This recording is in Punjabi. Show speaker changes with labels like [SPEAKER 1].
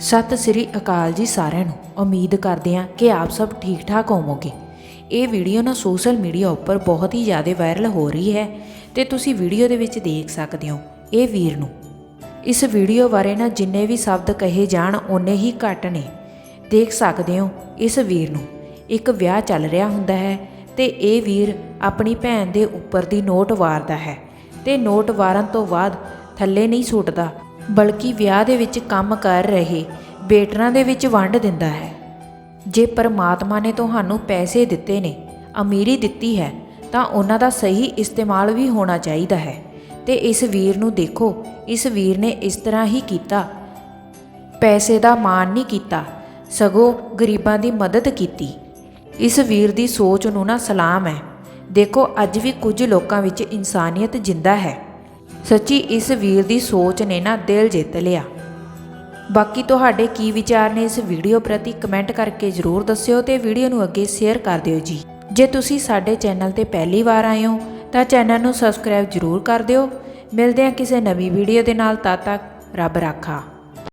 [SPEAKER 1] ਸਤਿ ਸ੍ਰੀ ਅਕਾਲ ਜੀ ਸਾਰਿਆਂ ਨੂੰ। ਉਮੀਦ ਕਰਦੇ ਹਾਂ ਕਿ ਆਪ ਸਭ ਠੀਕ ਠਾਕ ਹੋਵੋਗੇ। ਇਹ ਵੀਡੀਓ ਨਾ ਸੋਸ਼ਲ ਮੀਡੀਆ ਉੱਪਰ ਬਹੁਤ ਹੀ ਜ਼ਿਆਦਾ ਵਾਇਰਲ ਹੋ ਰਹੀ ਹੈ ਤੇ ਤੁਸੀਂ ਵੀਡੀਓ ਦੇ ਵਿੱਚ ਦੇਖ ਸਕਦੇ ਹੋ। ਇਹ ਵੀਰ ਨੂੰ। ਇਸ ਵੀਡੀਓ ਬਾਰੇ ਨਾ ਜਿੰਨੇ ਵੀ ਸ਼ਬਦ ਕਹੇ ਜਾਣ, ਓਨੇ ਹੀ ਘੱਟ ਨੇ। ਦੇਖ ਸਕਦੇ ਹੋ ਇਸ ਵੀਰ ਨੂੰ। ਇੱਕ ਵਿਆਹ ਚੱਲ ਰਿਹਾ ਹੁੰਦਾ ਹੈ ਤੇ ਇਹ ਵੀਰ ਆਪਣੀ ਭੈਣ ਦੇ ਉੱਪਰ ਦੀ ਨੋਟ ਵਾਰਦਾ ਹੈ ਤੇ ਨੋਟ ਵਾਰਨ ਤੋਂ ਬਾਅਦ ਥੱਲੇ ਨਹੀਂ ਸੁੱਟਦਾ। ਬਲਕਿ ਵਿਆਹ ਦੇ ਵਿੱਚ ਕੰਮ ਕਰ ਰਹੇ ਬੇਟਰਾਂ ਦੇ ਵਿੱਚ ਵੰਡ ਦਿੰਦਾ ਹੈ। ਜੇ ਪਰਮਾਤਮਾ ਨੇ ਤੁਹਾਨੂੰ ਪੈਸੇ ਦਿੱਤੇ ਨੇ, ਅਮੀਰੀ ਦਿੱਤੀ ਹੈ, ਤਾਂ ਉਹਨਾਂ ਦਾ ਸਹੀ ਇਸਤੇਮਾਲ ਵੀ ਹੋਣਾ ਚਾਹੀਦਾ ਹੈ। ਤੇ ਇਸ ਵੀਰ ਨੂੰ ਦੇਖੋ, ਇਸ ਵੀਰ ਨੇ ਇਸ ਤਰ੍ਹਾਂ ਹੀ ਕੀਤਾ। ਪੈਸੇ ਦਾ ਮਾਣ ਨਹੀਂ ਕੀਤਾ, ਸਗੋਂ ਗਰੀਬਾਂ ਦੀ ਮਦਦ ਕੀਤੀ। ਇਸ ਵੀਰ ਦੀ ਸੋਚ ਨੂੰ ਨਾ ਸਲਾਮ ਹੈ। ਦੇਖੋ, ਅੱਜ ਵੀ ਕੁਝ ਲੋਕਾਂ ਵਿੱਚ ਇਨਸਾਨੀਅਤ ਜਿੰਦਾ ਹੈ। ਸੱਚੀ ਇਸ ਵੀਰ ਦੀ ਸੋਚ ਨੇ ਨਾ ਦਿਲ ਜਿੱਤ ਲਿਆ। ਬਾਕੀ ਤੁਹਾਡੇ ਕੀ ਵਿਚਾਰ ਨੇ ਇਸ ਵੀਡੀਓ ਪ੍ਰਤੀ ਕਮੈਂਟ ਕਰਕੇ ਜ਼ਰੂਰ ਦੱਸਿਓ ਤੇ ਵੀਡੀਓ ਨੂੰ ਅੱਗੇ ਸ਼ੇਅਰ ਕਰ ਦਿਓ ਜੀ। ਜੇ ਤੁਸੀਂ ਸਾਡੇ ਚੈਨਲ ਤੇ ਪਹਿਲੀ ਵਾਰ ਆਏ ਹੋ, ਤਾਂ ਚੈਨਲ ਨੂੰ ਸਬਸਕ੍ਰਾਈਬ ਜ਼ਰੂਰ ਕਰ ਦਿਓ। ਮਿਲਦੇ ਹਾਂ ਕਿਸੇ ਨਵੀਂ ਵੀਡੀਓ ਦੇ ਨਾਲ, ਤਦ ਤੱਕ ਰੱਬ ਰਾਖਾ।